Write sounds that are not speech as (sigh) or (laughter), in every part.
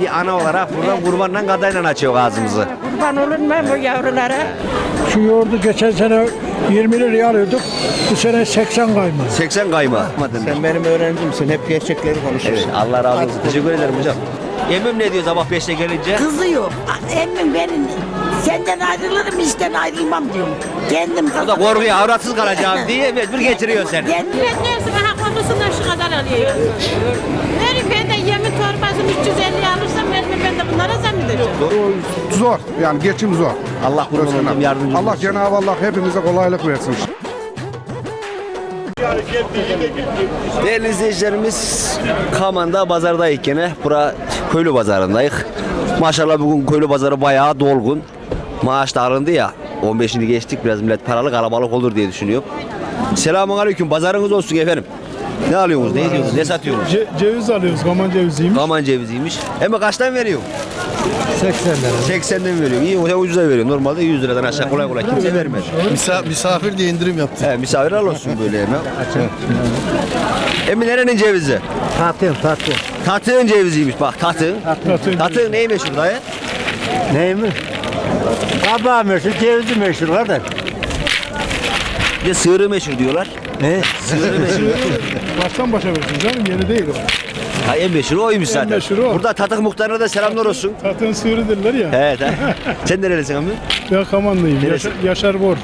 bir ana olarak buradan kurbanla kadayla açıyor ağzımızı. Kurban olun ben bu yavrulara. Şu yoğurdu geçen sene 20 liraya alıyorduk. Bu sene 80 kayma. 80 kayma. Sen benim öğrencimsin. Hep gerçekleri Evet, konuşuyorsun. Allah razı olsun. Teşekkür ederim hocam. Emmim ne diyor sabah 5'te gelince? Kızıyor. Emmim benim senden ayrılırım işten ayrılmam diyorum. Kendim O da kazanırım. korkuyor avratsız kalacağım diye mecbur getiriyor seni. Kendim Ben neyse ha konusundan şu kadar alıyorum. Verin ben de yemin torbasını 350 alırsam verin ben de bunlara zam edeceğim. Zor yani geçim zor. Allah kurban Özkan abi. yardımcı Allah olsun. Cenab-ı Allah hepimize kolaylık versin. Değerli izleyicilerimiz Kaman'da pazardayız gene. Bura köylü pazarındayız. Maşallah bugün köylü pazarı bayağı dolgun. Maaş da alındı ya. 15'ini geçtik biraz millet paralı kalabalık olur diye düşünüyor. Selamun aleyküm. Pazarınız olsun efendim. Ne alıyorsunuz? Ne ediyorsunuz? Ne satıyorsunuz? Ce- ceviz alıyoruz, gaman ceviziymiş. Kaman ceviziymiş. Ama kaçtan veriyor? 80 lira. 80'den veriyor. İyi o ucuza veriyor. Normalde 100 liradan aşağı kolay kolay kimse vermez. Misa- misafir diye indirim yaptı. He, misafir al olsun böyle hemen. Emin nerenin cevizi? Tatlı tatlı. Tatığın ceviziymiş bak tatığın. Tatığın Tatığın neyi meşhur dayı? Ney mi? Kabağı meşhur, cevizi meşhur kardeş. Bir de sığırı meşhur diyorlar. Ne? Sığırı meşhur. (laughs) Baştan başa versin canım, yeni değil o. ha, en meşhuru oymuş zaten. meşhuru o. Burada Tatık muhtarına da selamlar olsun. Zaten sığırı derler ya. Evet. he. Sen nerelisin abi? Ben Kamanlıyım. Neresi? Yaşar, Yaşar Bor.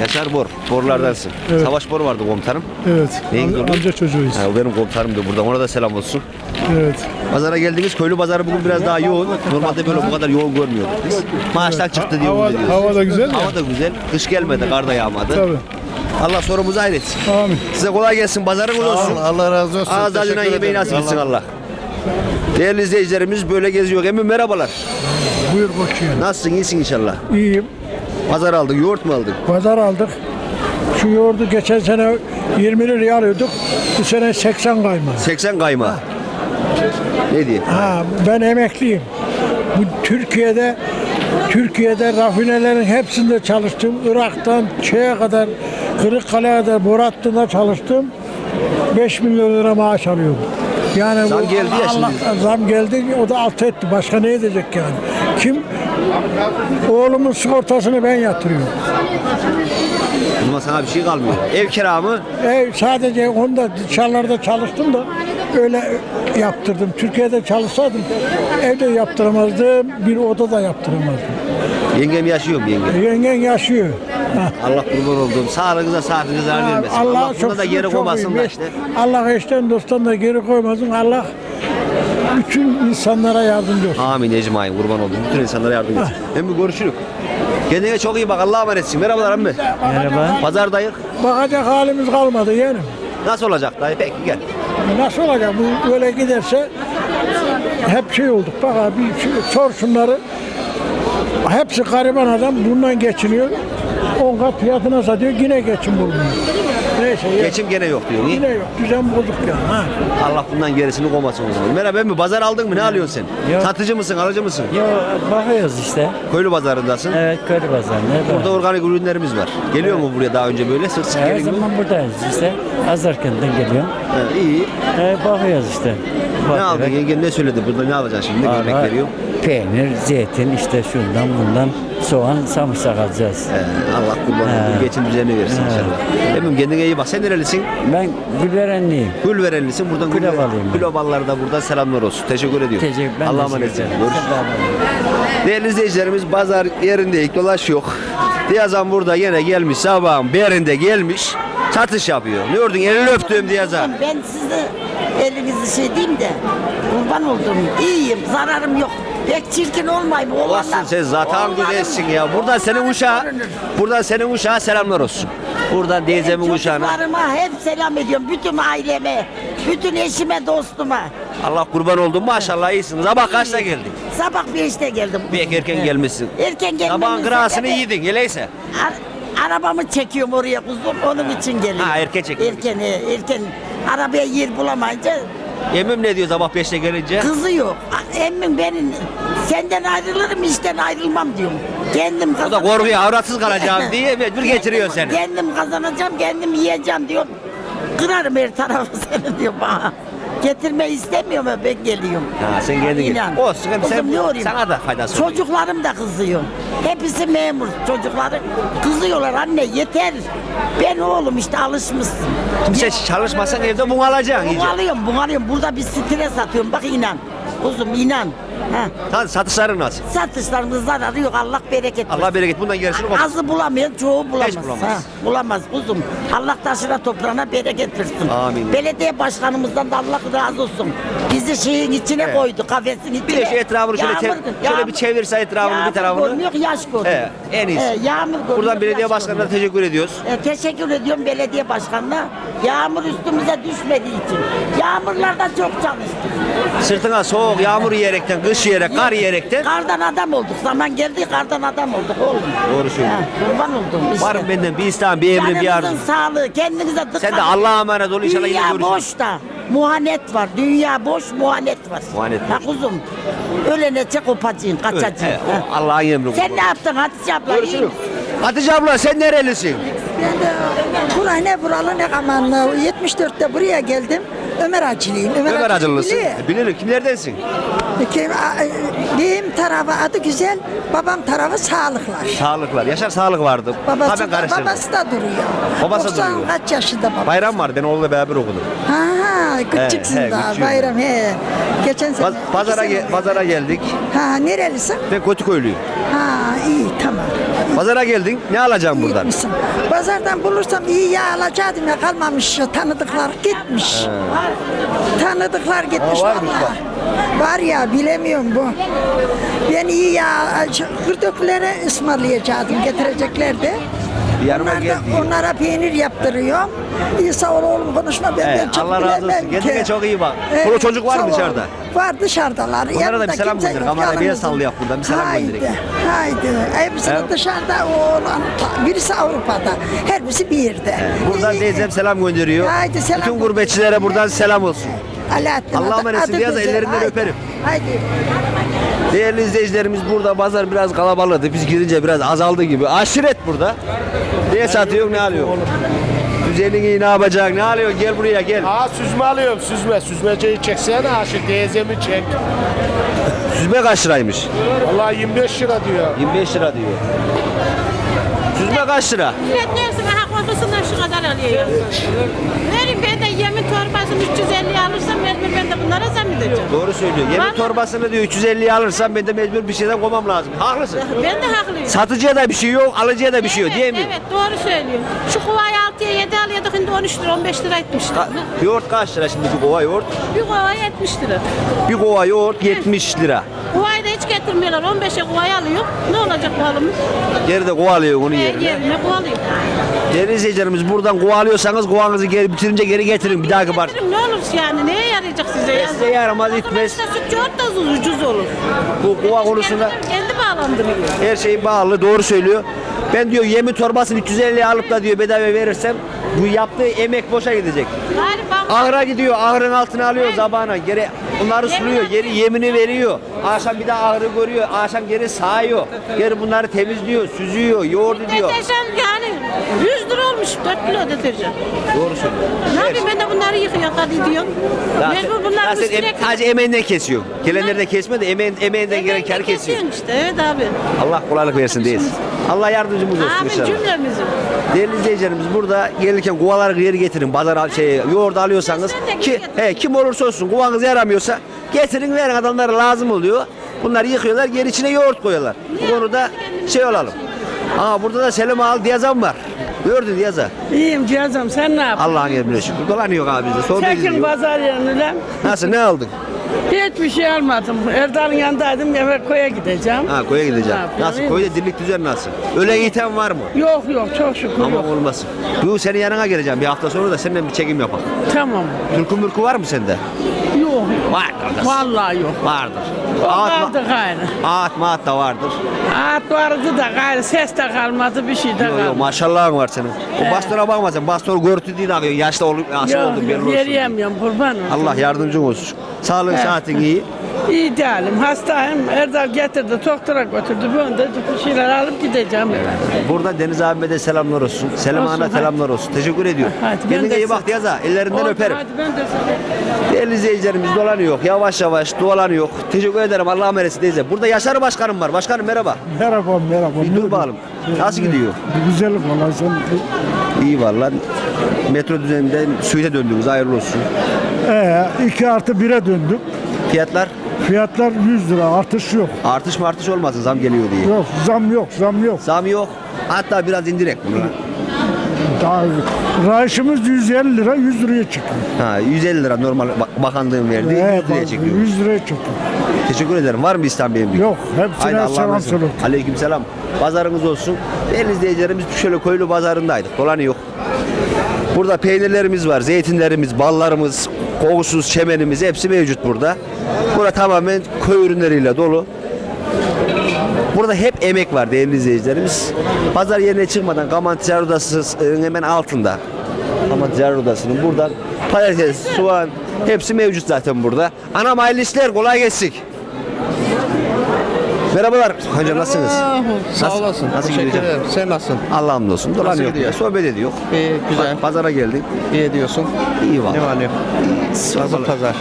Yaşar Bor. Borlardansın. Evet. Savaş Bor vardı komutanım. Evet. Neyin Am- amca çocuğuyuz. Ha, o benim komutanımdı burada. Ona da selam olsun. Evet. Pazara geldiğimiz köylü pazarı bugün biraz daha yoğun. Normalde böyle bu kadar yoğun görmüyorduk biz. Maaşlar çıktı diye Hava, umut ediyoruz. hava da güzel ya. Hava da güzel. Kış gelmedi, kar da yağmadı. Tabii. Allah sorumuzu hayretsin. Amin. Size kolay gelsin, pazarınız olsun. Allah razı olsun. Ağız Teşekkür yemeği ederim. nasip etsin Allah. Değerli izleyicilerimiz böyle geziyor. Emin merhabalar. Buyur bakayım. Nasılsın? İyisin inşallah. İyiyim. Pazar aldın, yoğurt mu aldın? Pazar aldık. Şu yoğurdu geçen sene 20 liraya alıyorduk. Bu sene 80 kayma. 80 kayma. Ne diye? Ha, ben emekliyim. Bu Türkiye'de Türkiye'de rafinelerin hepsinde çalıştım. Irak'tan şeye kadar Kırıkkale'ye kadar Boratlı'da çalıştım. 5 milyon lira maaş alıyorum. Yani Zam bu geldi ya şimdi. Allah- zam geldi o da alt etti. Başka ne edecek yani? Kim? Oğlumun sigortasını ben yatırıyorum. Zaman sana bir şey kalmıyor. Ev kira mı? Ev sadece onda dışarılarda çalıştım da öyle yaptırdım. Türkiye'de çalışsaydım evde yaptıramazdım, bir odada yaptıramazdım. Yengem yaşıyor mu yenge? Yengen yaşıyor. Allah kurban olduğum. Sağlığınıza saatinize zarar vermesin. Allah, Allah çok da geri koymasın da işte. Allah eşten dosttan da geri koymasın. Allah bütün insanlara yardımcı olsun. Amin ecmain kurban oldum. Bütün insanlara yardım etsin. Hem bir görüşürük. Kendine çok iyi bak. Allah'a emanetsin. Merhabalar emmi. Merhaba. Pazardayız. Bakacak halimiz kalmadı yeğenim. Nasıl olacak dayı? Peki gel. Nasıl olacak bu böyle giderse hep şey olduk. Bak abi sor şunları. Hepsi gariban adam bundan geçiniyor. 10 kat fiyatına satıyor yine geçim bulmuyor. Neyse ya. Geçim gene yok diyor. Niye? Yine yok. Düzen bozuk ya. Ha. Allah bundan gerisini koymasın o zaman. Merhaba emmi. Pazar aldın mı? Ne alıyorsun sen? Yok. Satıcı mısın? Alıcı mısın? Yo bakıyoruz işte. Köylü pazarındasın. Evet köylü pazarında. Burada organik ürünlerimiz var. Geliyor mu buraya daha önce böyle? Sık sık Her geliyor mu? zaman buradayız işte. Azarkın'dan geliyorum. He, iyi. Evet, bakıyoruz işte. Ne aldın? Yengen ne söyledi? Burada ne alacaksın şimdi? Ne örnek veriyor? Peynir, zeytin işte şundan bundan soğan, samırsak alacağız. He, Allah kurban olduğum geçim düzeni versin inşallah. Emmim kendine iyi bak. Sen nerelisin? Ben Gülverenliyim. Gülverenlisin. Buradan Gülobalıyım ben. Güloballara da buradan selamlar olsun. Teşekkür ediyorum. Teşekkür, ben Allah'a teşekkür emanetsin. ederim. Görüşürüz. Sen de Allah'a Değerli izleyicilerimiz pazar yerindeyiz. Dolaş yok. Diyazan burada yine gelmiş. Sabahın berinde gelmiş. Satış yapıyor. Ne gördün? Elini öptüm Diyazan. Ben size elinizi şey diyeyim de kurban oldum. İyiyim, zararım yok. Pek çirkin olmayayım oğlanlar. Olsun sen zaten güzelsin ya. Buradan senin Görünür. buradan senin uşağa selamlar olsun. Buradan teyzemin uşağına. Çocuklarıma hep selam ediyorum. Bütün aileme, bütün eşime, dostuma. Allah kurban oldum. Maşallah iyisin. Sabah kaçta geldin? Sabah beşte geldim. Bir erken gelmişsin. Erken gelmemin Sabahın kırasını sebebi- yedin. Öyleyse. Ar- arabamı çekiyorum oraya kuzum. Onun için geliyorum. Ha, erken çekiyorsun. Erken, he, erken. Arabaya yer bulamayınca Emmim ne diyor sabah 5'te gelince? kızıyor. A- Emmim benim senden ayrılırım işten ayrılmam diyorum. Kendim O da kazanacağım. korkuyor avratsız kalacağım (laughs) diye mecbur getiriyor seni. Kendim kazanacağım, kendim yiyeceğim diyor. Kırarım her tarafı (laughs) seni diyor bana. Getirme istemiyorum ama ben geliyorum. Ha, sen kendin gel. İnan. Olsun, hem sen- Kızım ne olayım? sana da faydası oluyor. Çocuklarım da kızıyor. Hepsi memur. Çocukları kızıyorlar anne yeter. Ben oğlum işte alışmışsın. Kimse çalışmasan evde bunu alacaksın iyice. Bunalıyorum, bunalıyorum. Burada bir stres atıyorum. Bak inan. Kuzum inan. Ha. Hadi satışların nasıl? Satışlarımız zararı yok. Allah bereket versin. Allah bereket bundan gerisini kopar. Azı bulamayan çoğu bulamaz. Hiç bulamaz. Ha, bulamaz kuzum. Allah taşına toprağına bereket versin. Amin. Belediye başkanımızdan da Allah razı olsun. Bizi şeyin içine Evet. koydu, kafesin içine. Bir de şu etrafını şöyle, çev- şöyle bir çevirse etrafını bir tarafını. Yağmur görmüyor, yaş görüyor. Evet, en iyisi. Evet, yağmur görmüyor, Buradan belediye başkanına teşekkür ediyoruz. E, teşekkür ediyorum belediye başkanına. Yağmur üstümüze düşmediği için. Yağmurlarda çok çalıştık. Sırtına soğuk, yağmur yiyerekten, kış yiyerek, kar yiyerekten. Kardan adam olduk. Zaman geldi kardan adam olduk oğlum. Doğru söylüyorsun. Ha, Kurban oldum işte. Var mı benden bir isteğim, bir emrim, bir Canınızın arzum? sağlığı, kendinize dikkat Sen de edin. Allah'a emanet ol inşallah yine Dünya görüşürüz. boş da muhanet var. Dünya boş muhanet var. Muhanet Ha var. kuzum. Ölene kopacaksın, kaçacaksın. Evet, Ha. Allah'ın emri. Sen ne yaptın Hatice abla? iyi Görüşürüz. misin? Hatice abla sen nerelisin? Ben de buraya ne buralı ne kamanlı. 74'te buraya geldim. Ömer Acılıyım. Ömer acılısın. biliyor. E, Bilirim kimlerdensin? Kim, a- benim tarafı adı güzel, babam tarafı sağlıklar. Sağlıklar. Yaşar sağlık vardı. ha Babası, ben da, karıştırdım. babası da duruyor. Babası 90 duruyor. kaç yaşında baba? Bayram var ben oğluyla beraber okudum. Ha, ha küçüksün he, daha küçüğüm. bayram he. Geçen sene. Paz- pazara, ge- pazara geldik. Ha nerelisin? Ben Kötüköylüyüm. Ha iyi tamam. Pazara geldin. Ne alacaksın buradan? Gitmişsin. Pazardan bulursam iyi yağ alacaktım ya kalmamış. Tanıdıklar gitmiş. Tanıdıklar gitmiş Ha, varmış vallahi. Var ya bilemiyorum bu. Ben iyi yağ kırdıkları ısmarlayacaktım getireceklerdi. Onlar gel diyor. onlara peynir yaptırıyorum. Ol oğlum konuşma ben, He, ben çok Allah razı bilemem olsun. Kendine ki. çok iyi bak. Evet, Çoluk çocuk var mı sağ ol. dışarıda? Var dışarıdalar. Onlara da Yanımda bir selam kimse gönder. yok, Kameraya bir el yalnızım. sallayak buradan. Bir selam haydi, göndereyim. Haydi. Hepsi de He. dışarıda oğlan. Birisi Avrupa'da. Her birisi bir yerde. Buradan İyi, teyzem selam gönderiyor. Haydi selam Bütün gönder. gurbetçilere buradan selam olsun. Alaaddin Allah'a adı- emanetsin adı diyorsa güzel. ellerinden Haydi, öperim. Haydi. Değerli izleyicilerimiz burada pazar biraz kalabalıktı. Biz girince biraz azaldı gibi. Aşiret burada. Ne satıyor ne alıyor? Düzenini ne yapacak ne alıyor? Gel buraya gel. Aa süzme alıyorum süzme. Süzmeceyi çeksene ha şu teyzemi çek. Süzme kaç liraymış? Vallahi 25 lira diyor. 25 lira diyor. Süzme kaç lira? Millet neyse ha kokusundan şu kadar alıyor. Verin ben de yemin torbasını 350 alırsam mecbur ben de bunlara zam edeceğim. Doğru söylüyor. Yemin Vallahi- torbasını diyor 350'ye alırsam ben de mecbur bir şeyden koymam lazım. Haklısın. Ben de haklıyım. Satıcıya da bir şey yok, alıcıya da bir şey yok Evet, değil mi? Evet doğru söylüyorsun. Şu kovayı 6'ya 7 alıyorduk şimdi 13 lira 15 lira etmişler. Ka- yoğurt kaç lira şimdi bir kova yoğurt? Bir kovayı 70 lira. Bir kova yoğurt 70 lira. Kovayı da hiç getirmiyorlar 15'e kovayı alıyor. Ne olacak bu halımız? Geride kova alıyor onun Ee, yerine. yerine kovalıyor. Değerli izleyicilerimiz buradan kova alıyorsanız kovanızı geri bitirince geri getirin bir dahaki bar. Ne olur yani neye yarayacak size? ya? Size yaramaz, O zaman etmez. işte süt yoğurt da ucuz olur. Bu kova konusunda Kendi, kendi bağlandırıyor. her şey bağlı doğru söylüyor. Ben diyor yemi torbasını 350'ye alıp da diyor bedava verirsem bu yaptığı emek boşa gidecek. Galiba Ahıra gidiyor, ahırın altına alıyor zabana. Geri onları suluyor, geri yemini veriyor. Akşam bir daha ahırı görüyor, akşam geri sağıyor. Geri bunları temizliyor, süzüyor, yoğurt ediyor. deterjan yani 100 lira olmuş 4 kilo deterjan. Doğru söylüyor. Ne yapayım ben de bunları yıkıyor hadi diyorum. Mecbur bunları Zaten üstüne em, sadece emeğinden kesiyor. Gelenleri de kesmiyor da emeğin, emeğinden gelen kar kesiyor. işte evet abi. Allah kolaylık versin deyiz. Allah yardımcımız olsun Amin inşallah. cümlemizin. Değerli izleyicilerimiz burada gelirken kovaları geri getirin. Pazar al- şey yoğurdu alıyorsanız Sen de geri ki getir. he, kim olursa olsun kovanız yaramıyorsa getirin verin adamlara lazım oluyor. Bunları yıkıyorlar geri içine yoğurt koyuyorlar. Bu konuda şey olalım. Aa burada da Selim Ağal Diyazam var. Gördün Diyaza. İyiyim cihazım sen ne yapıyorsun? Allah'ın emrine şükür. Dolanıyor abi bizde. Sohbet Çekin ediyor. pazar yerine. Nasıl ne aldın? Hiçbir şey almadım. Erdal'ın yanındaydım eve koya gideceğim. Ha koya gideceğim. Ne Nasıl iyi koyda dirlik düzen nasıl? Öyle item var mı? Yok yok çok şükür Aman yok. olmasın. Bu senin yanına geleceğim bir hafta sonra da seninle bir çekim yapalım. Tamam. Türkü mürkü var mı sende? Yok yok. Var kardeş. Vallahi yok. Vardır. Kaldı ma- gayrı. ağat maat da vardır. At vardı da gayrı ses de kalmadı bir şey de Yok yok kalmadı. maşallahın var senin. O bastona bakma sen. Baston görüntü değil akıyor. Yaşlı olup yaşlı oldun belli olsun. yeriyemiyorum kurban olsun. Allah yardımcın olsun. Sağlığın saatin iyi. İyi değilim. Hastayım. Erdal getirdi. Doktora götürdü. Ben de bir şeyler alıp gideceğim eve. Burada Deniz abime de selamlar olsun. Selam Olsun, hadi. selamlar olsun. Teşekkür ediyorum. Hadi, ben Kendine de iyi bak size- Yaza. Ellerinden Oldu, öperim. Hadi ben de sana. Değerli izleyicilerimiz dolanıyor. Yavaş yavaş dolanıyor. Teşekkür ederim. Allah'a emanet teyze. Burada Yaşar Başkanım var. Başkanım merhaba. Merhaba merhaba. Bir dur bakalım. Nasıl gidiyor? Güzel valla sen. İyi vallahi. Metro düzeninden suite döndünüz. Hayırlı olsun. Ee, 2 artı 1'e döndük. Fiyatlar Fiyatlar 100 lira artış yok. artış mı artış olmasın zam geliyor diye. Yok zam yok zam yok. Zam yok. Hatta biraz indirek bunu. Daha Rayışımız 150 lira 100 liraya çıktı. Ha 150 lira normal bak- bakanlığın verdiği 100 liraya çekiyor. 100 liraya çıktı. Teşekkür ederim. Var mı İslam Bey'in? Yok hepsine selam söyle. Aleyküm selam. Pazarınız olsun. Değerli izleyicilerimiz şöyle koyulu pazarındaydık. Dolanıyor. Burada peynirlerimiz var, zeytinlerimiz, ballarımız, kokusuz çemenimiz hepsi mevcut burada. Burada tamamen köy ürünleriyle dolu. Burada hep emek var değerli izleyicilerimiz. Pazar yerine çıkmadan Kaman Ticaret Odası'nın hemen altında. Kaman Ticaret Odası'nın buradan patates, soğan hepsi mevcut zaten burada. Anam hayırlı kolay gelsin. Merhabalar. Hocam nasılsınız? Sağ Nasıl- olasın. nasıl Teşekkür gidiyor? ederim. Sen nasılsın? Allah'a hamdolsun. Dolanıyor. gidiyor? Sohbet ediyor. İyi, güzel. Pazara geldik. İyi diyorsun. İyi Ne var. var ne yok? Nasıl pazar?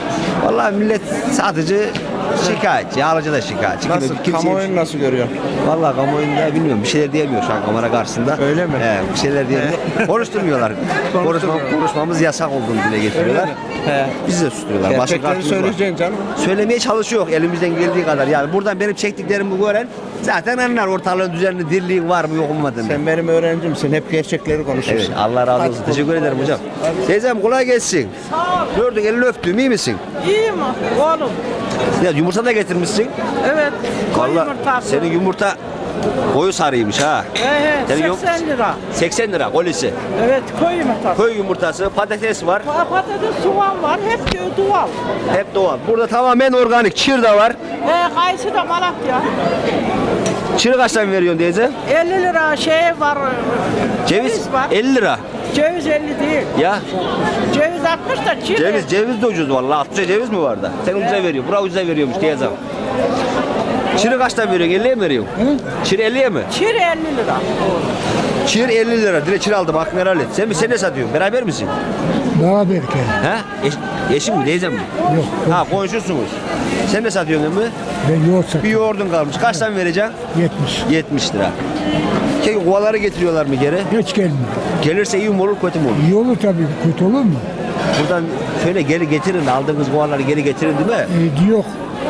Vallahi millet satıcı şikayetçi, alıcı da şikayetçi. Nasıl? Kimse- kimse- Kamuoyunu nasıl görüyorsun? Vallahi kamuoyunda bilmiyorum bir şeyler diyemiyor şu an kamera karşısında. Öyle mi? He, bir şeyler diyemiyor. (laughs) Konuşturmuyorlar. Konuşma, konuşmamız yasak olduğunu dile getiriyorlar. He. Bizi de susturuyorlar. Başka Gerçekleri kartımız var. söyleyeceksin canım. Söylemeye çalışıyor elimizden geldiği kadar. Yani buradan benim çektiklerimi gören zaten anlar ortalığın düzenli dirliğin var mı yok mu olmadığını. Sen benim öğrencimsin. Hep gerçekleri Evet, konuşursun. Allah razı olsun. Teşekkür ederim hocam. Teyzem kolay gelsin. Gördün elini öptüm iyi misin? İyiyim oğlum. Ya yumurta da getirmişsin. Evet. Koy Vallahi yumurtası. senin yumurta koyu sarıymış ha. He. Senin yok- 80 lira. 80 lira kolisi. Evet koy yumurtası. Köy yumurtası, patates var. Pa- Patates soğan var. Hep köy doğal. Hep doğal. Burada tamamen organik. Çır da var. He kayısı da Malatya. Çırı kaçtan veriyorsun teyze? 50 lira şey var. Ceviz var. 50 lira. Ceviz 50 değil. Ya Ceviz 60 da çiğ. ceviz ceviz de ucuz vallahi. 60 ceviz mi var da? Sen ucuza veriyor. Bura ucuza veriyormuş teyzem. Çırı kaçtan veriyorsun? 50'ye mi veriyorsun? Çır 50'ye mi? Çir 50 lira. Çır 50 lira. Dire çır aldım. Hakkını helal et. Sen mi? Sen ne satıyorsun? Beraber misin? Daha belki. Ha? Eş, eşin mi? Teyzem mi? Yok. Ha komşusunuz. Sen ne satıyorsun emmi? Ben yoğurt Bir satıyorum. yoğurdun kalmış. Kaçtan vereceksin? 70. 70 lira. Ki kovaları getiriyorlar mı geri? Hiç gelmiyor. Gelirse iyi mi olur kötü mü olur? İyi olur tabii. Kötü olur mu? Buradan şöyle geri getirin aldığınız kovaları geri getirin değil mi? Ee, yok.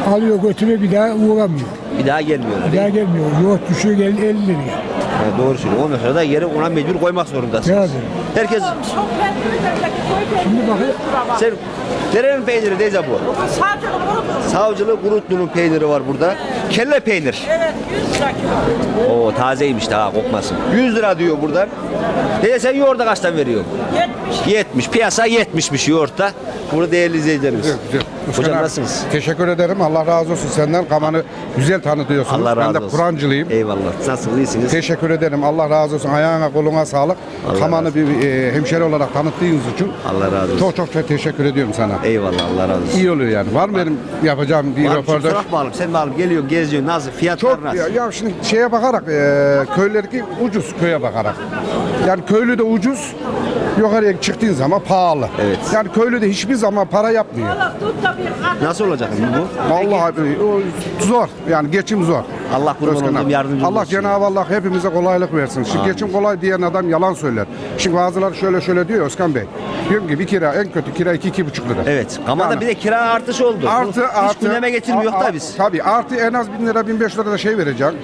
Alıyor götürüyor bir daha uğramıyor. Bir daha gelmiyorlar. Bir daha gelmiyor. Yoğurt düşüyor gel 50 liraya. Ha, doğru söylüyor. Ondan sonra da yere ona mecbur koymak zorundasınız. Tabii. Herkes Çok koy peyniri. Şimdi bakın. sen nerenin peyniri teyze bu? Sadece bunu Savcılı Gurutlu'nun peyniri var burada. Kelle peynir. Evet 100 lira kilo. Oo tazeymiş daha kokmasın. 100 lira diyor buradan. Teyze sen yoğurda kaçtan veriyorsun? 70. 70. Piyasa 70'miş yoğurtta. Burada değerli izleyicilerimiz. Güzel. Hocam nasılsınız? Teşekkür ederim. Allah razı olsun senden. Kamanı güzel tanıtıyorsunuz. Allah razı ben de olsun. Kur'ancılıyım. Eyvallah. Nasılsınız? İyisiniz? Teşekkür ederim. Allah razı olsun. Ayağına koluna sağlık. Allah Kamanı bir e, hemşeri olarak tanıttığınız için Allah razı olsun. çok çok çok teşekkür ediyorum sana. Eyvallah Allah razı olsun. İyi oluyor yani. Var mı benim yapacağım bir Var, röportaj? kusura bakma oğlum, Sen mi alıp geliyorsun, geziyorsun, nasıl? Fiyatlar Çok nasıl? ya, ya şimdi şeye bakarak e, köylerdeki ucuz köye bakarak. Yani köylü de ucuz. Yukarıya çıktığın zaman pahalı. Evet. Yani köylü de hiçbir zaman para yapmıyor. Valla tut da bir kadın. Nasıl olacak bu? Vallahi e, o zor. Yani geçim zor. Allah kurban Özkan olduğum abi. Allah olsun. Cenab-ı Allah hepimize kolaylık versin. Şimdi geçim kolay diyen adam yalan söyler. Şimdi bazıları şöyle şöyle diyor Özkan Bey. Diyorum ki bir kira en kötü kira iki iki buçuk lira. Evet. Kamada Yani- bir de kira artış oldu. Artı Bu Hiç artı. gündeme getirmiyor a- da a- biz. Tabii artı en az bin lira bin beş lira da şey vereceksin.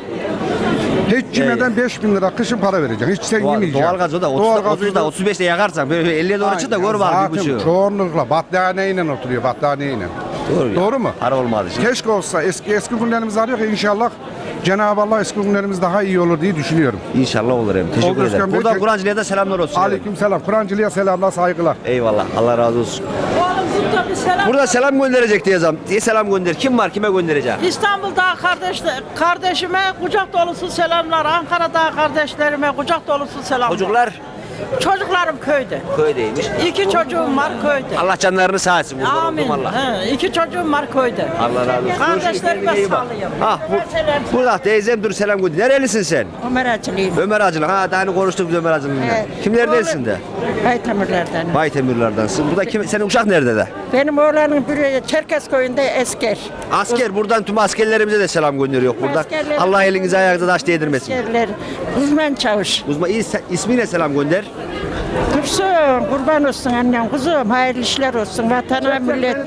Hiç cimeden beş bin lira kışın para vereceksin. Hiç sen Doğal, yemeyeceksin. doğalgaz o da 30'da, Doğalgazı 30'da 35'te yakarsan böyle 50'ye doğru çık da gör var bir Zaten buçuğu. çoğunlukla battaniyeyle oturuyor battaniyeyle. Doğru. Doğru mu? Para olmadı şimdi. Keşke olsa eski eski günlerimiz arıyor ki inşallah Cenab-ı Allah eski günlerimiz daha iyi olur diye düşünüyorum. İnşallah olur hem. Teşekkür Oldu Özkan ederim. Bey, Buradan Kur'ancılığa da selamlar olsun. Aleyküm selam. Kur'ancılığa selamlar, saygılar. Eyvallah. Allah razı olsun. Oğlum tut da bir selam. Burada selam gönderecek diye zam. Diye selam gönder. Kim var? Kime göndereceğim? İstanbul'da kardeş, kardeşime kucak dolusu selamlar. Ankara'da kardeşlerime kucak dolusu selamlar. Çocuklar Çocuklarım köyde. Köydeymiş. İki çocuğum var köyde. Allah canlarını sağ etsin. kurban Amin. oldum Allah. He, iki çocuğum var köyde. Allah razı olsun. Kardeşlerime Görüşürüz, iyi bak. sağlayayım. Ah bu, burada teyzem dur selam gönder. Nerelisin sen? Ömer Acılıyım. Ömer Acılı. Ha daha hani konuştuk biz Ömer Acılı'yla. Kimlerdensin de? Baytamirlerden. Baytemirlerdensin. Burada kim, senin uşak nerede de? Benim oğlanın biri Çerkez köyünde esker. Asker buradan tüm askerlerimize de selam gönderiyor burada. Askerlerimize- Allah elinize ayağınıza taş değdirmesin. Askerler. Uzman çavuş. Uzman iyi ismiyle selam gönder. Dursun, kurban olsun annem, kuzum, hayırlı işler olsun. Vatanına, millet,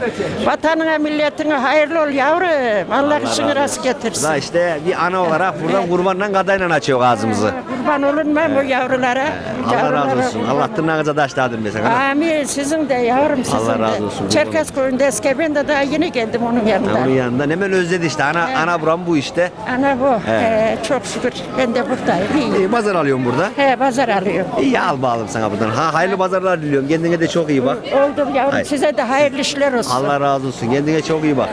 vatanına, milletine hayırlı ol yavrum. Allah işini rast getirsin. Da işte bir ana olarak buradan kurbanla kadayla açıyor ağzımızı. Kurban olunmam o yavrulara. Allah razı olsun. Allah tırnağınıza taş değdirmesin. ana. Amin. Sizin de yavrum sizin Allah de. razı olsun. Çerkez köyünde eski de daha yeni geldim onun yanında. Onun yanından hemen özledi işte. Ana, ana buram bu işte. Ana bu. Evet. He, çok şükür. Ben de buradayım. İyi. İyi pazar alıyorum burada. He, pazar alıyorum. İyi al bağlım sana buradan. Ha hayırlı pazarlar diliyorum. Kendine de çok iyi bak. Oldum yavrum. Hayır. Size de hayırlı işler olsun. Allah razı olsun. Kendine çok iyi bak.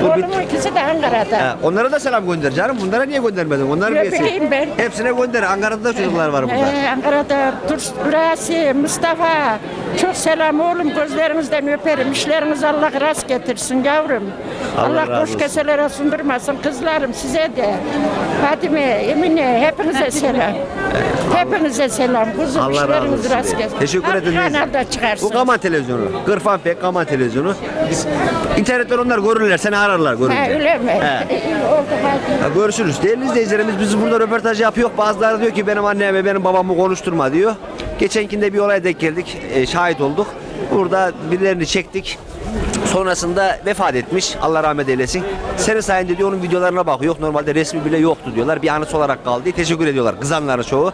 Bir- Oğlumun ikisi de Ankara'da. Ha, onlara da selam gönder canım. Bunlara niye göndermedin? Onlar Ne bileyim ben. Hepsine gönder. Ankara'da da çocuklar var burada. Ee, Ankara'da Dur, Rasi, Mustafa. Çok selam oğlum. Gözlerinizden öperim. İşleriniz Allah rast getirsin yavrum. Allah Allah, boş keselere sundurmasın kızlarım size de. Fatime, Emine hepinize selam. Hepinize selam. Kuzum Allah razı işleriniz olsun. rast gelsin. Teşekkür ederim. Kanalda çıkarsın. Bu Kaman televizyonu. Gırfan Pek Kaman televizyonu. İnternetten onlar görürler. Seni ararlar görünce. Ha, öyle mi? He. (laughs) İyi oldu hadi. Ha, görüşürüz. Değerli izleyicilerimiz biz burada röportaj yapıyor. Bazıları diyor ki benim annemi benim babamı konuşturma diyor. Geçenkinde bir olaya denk geldik. e, şahit olduk. Burada birilerini çektik. Sonrasında vefat etmiş. Allah rahmet eylesin. Senin sayende diyor onun videolarına bakıyor. Normalde resmi bile yoktu diyorlar. Bir anısı olarak kaldı. Teşekkür ediyorlar kızanların çoğu.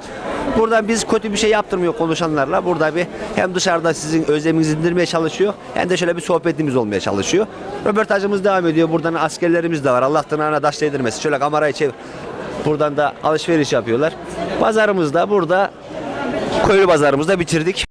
Buradan biz kötü bir şey yaptırmıyor konuşanlarla. Burada bir hem dışarıda sizin özleminizi indirmeye çalışıyor hem de şöyle bir sohbetimiz olmaya çalışıyor. Röportajımız devam ediyor. Buradan askerlerimiz de var. Allah tırnağına taş değdirmesin. Şöyle kamerayı çevir. Buradan da alışveriş yapıyorlar. Pazarımız da burada köylü pazarımızda bitirdik.